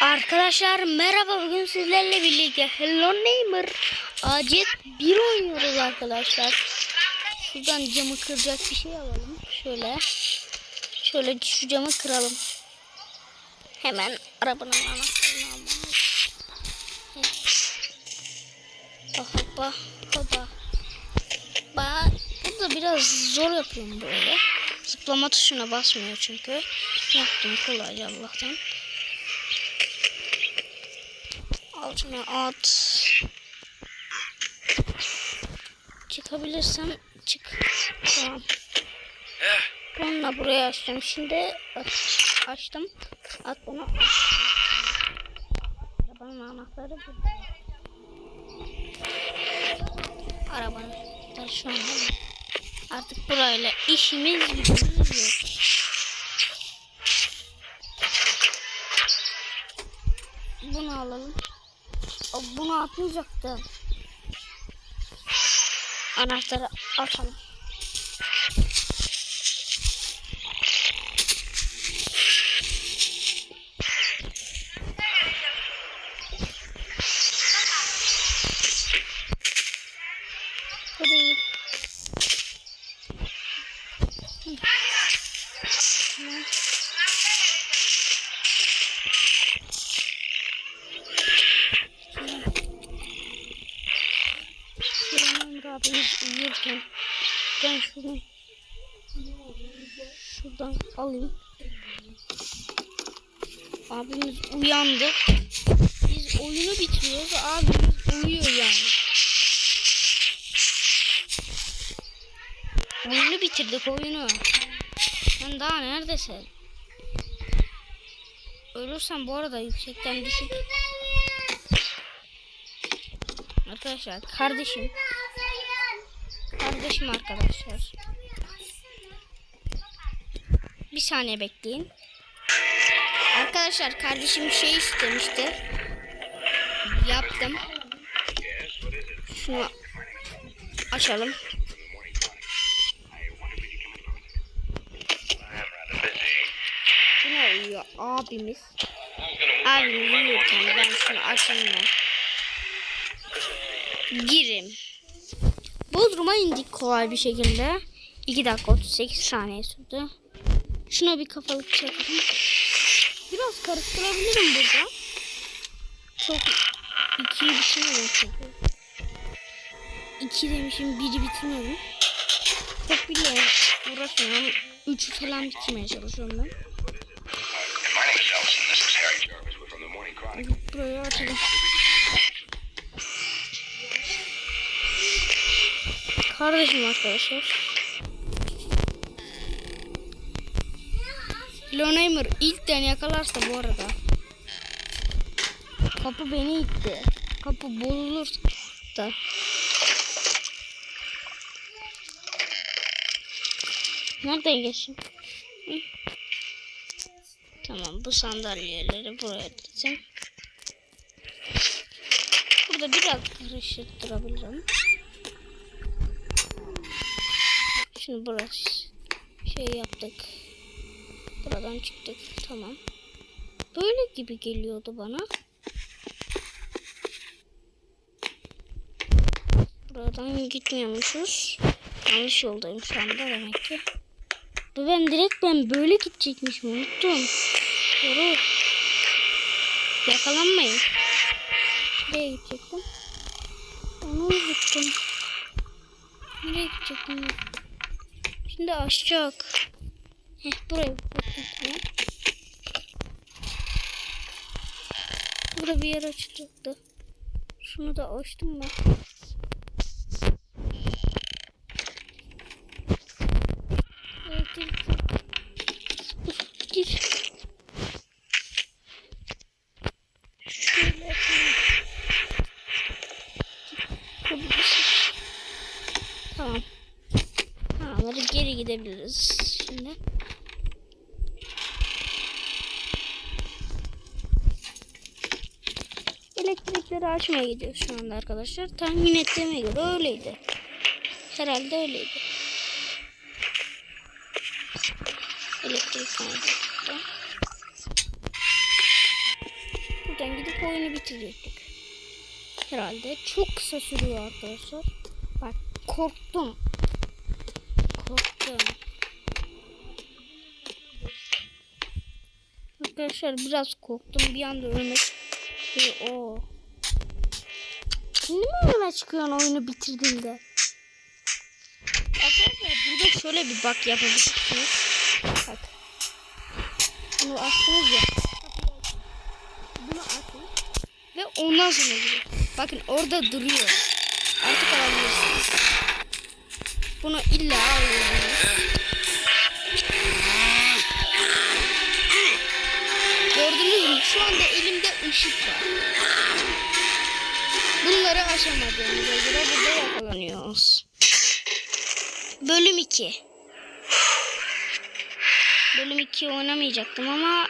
Arkadaşlar merhaba bugün sizlerle birlikte Hello Neighbor acil bir oynuyoruz arkadaşlar. Şuradan camı kıracak bir şey alalım. Şöyle. Şöyle şu camı kıralım. Hemen arabanın anahtarını almamız. Hoppa hoppa. Ba burada biraz zor yapıyorum böyle. Zıplama tuşuna basmıyor çünkü. Yaptım kolayca Allah'tan. Al şunu at. Çıkabilirsem çık. Tamam. Onunla buraya açtım. Şimdi aç, açtım. At bunu. Arabanın anahtarı burada. Arabanın anahtarı şu an. Artık burayla işimiz gücümüz Bunu atmayacaktı. Anahtarı atalım. Abimiz uyurken ben şunu şuradan alayım. Abimiz uyandı. Biz oyunu bitiriyoruz. Abimiz uyuyor yani. Oyunu bitirdik oyunu. Sen daha neredesin? Ölürsen bu arada yüksekten düşüp Arkadaşlar kardeşim Kardeşim arkadaşlar. Bir saniye bekleyin. Arkadaşlar kardeşim şey istemişti. Yaptım. Şunu Açalım. Yine uyuyor abimiz. Abimiz uyurken ben şunu açayım ben girim. Bodrum'a indik kolay bir şekilde. 2 dakika 38 saniye sürdü. Şuna bir kafalık çakalım. Biraz karıştırabilirim burada. Çok ikiyi bitirmedim çünkü. İki demişim biri bitirmedim. Çok bile uğraşmıyorum. Üçü falan bitirmeye çalışıyorum ben. My name Kardeşim arkadaşlar. Lonemer ilkten yakalarsa bu arada. Kapı beni itti. Kapı bozulur da. Nereden geçeyim? Hı? Tamam bu sandalyeleri buraya dizeceğim. Burada biraz karıştırabilirim. Şimdi burası şey yaptık. Buradan çıktık. Tamam. Böyle gibi geliyordu bana. Buradan gitmiyormuşuz. Yanlış yoldayım şu anda demek ki. Ben direkt ben böyle gidecekmişim unuttum. Doğru. Yakalanmayın. Nereye gidecektim? Onu unuttum. Nereye gidecektim? Şimdi açacak. Heh. Tamam. Burada bir yer açacaktı. Şunu da açtım ben. Elektrik. Gir. Şöyle yapalım. Burada bir şey- Tamam. Tamamları geri gidebiliriz şimdi. Elektrikleri açmaya gidiyoruz şu anda arkadaşlar. Tahmin ettiğime göre öyleydi. Herhalde öyleydi. Elektrik kaydı. oynayıp oyunu bitirecektik. Herhalde. Çok kısa sürüyor arkadaşlar. Bak. Korktum. Arkadaşlar biraz korktum. Bir anda ölmek. Şey, o. Şimdi mi önüme çıkıyorsun oyunu bitirdiğinde? Arkadaşlar burada şöyle bir bak yapabilirsiniz. Bak. Bunu açtınız ya. Bunu atın. Ve ondan sonra giriyor. Bakın orada duruyor. Artık alabilirsiniz. Bunu illa alıyorsunuz. Gördünüz mü? Şu anda elimde ışık var. Bunları aşamadığımıza göre burada yakalanıyoruz. Bölüm 2. Bölüm 2 oynamayacaktım ama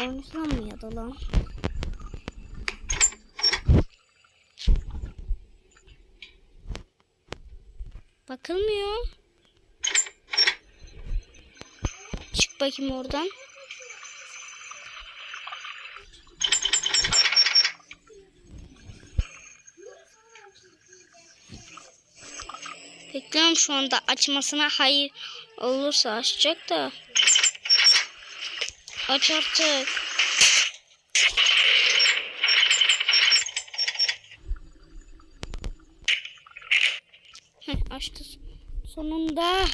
Oynasam mı ya da lan? Bakılmıyor. Çık bakayım oradan. Bekliyorum şu anda açmasına hayır olursa açacak da. Aç artık. Heh, açtı. Sonunda.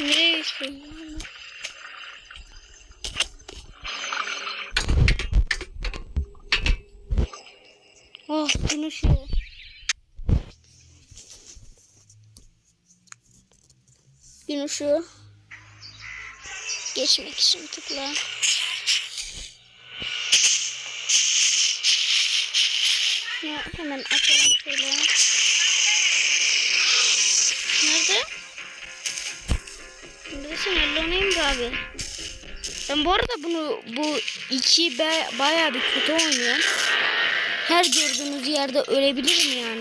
Nereye gitti? Oh gün ışığı. Gün. Geçmek için tıkla. Ya hemen açalım şöyle. Nerede? Neredesin? Elleonayım abi. Ben bu arada bunu bu iki be, bayağı bir kötü oynuyorum. Her gördüğünüz yerde ölebilirim yani.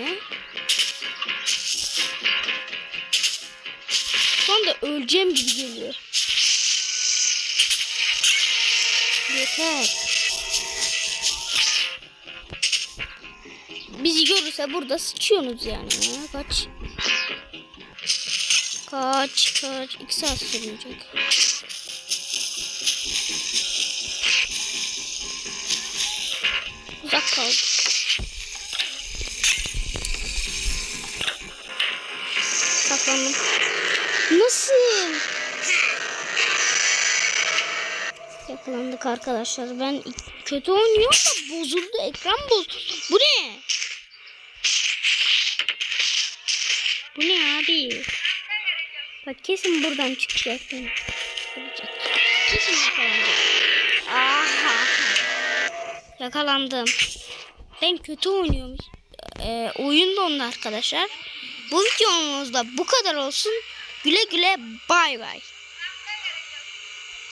Anda öleceğim gibi geliyor. Yeter. Bizi görürse burada sıçıyorsunuz yani. Ya. Kaç. Kaç kaç. İki saat sürmeyecek. Uzak kal. Saklandım. Nasıl? Yakalandık arkadaşlar. Ben kötü oynuyorum da bozuldu. Ekran bozuldu. Bu ne? Bu ne abi? Bak kesin buradan çıkacak. beni. Çıkacak. Kesin yakalandım. Yakalandım. Ben kötü oynuyorum. Ee, oyun da onun arkadaşlar. Bu videomuzda bu kadar olsun. Güle güle bay bay.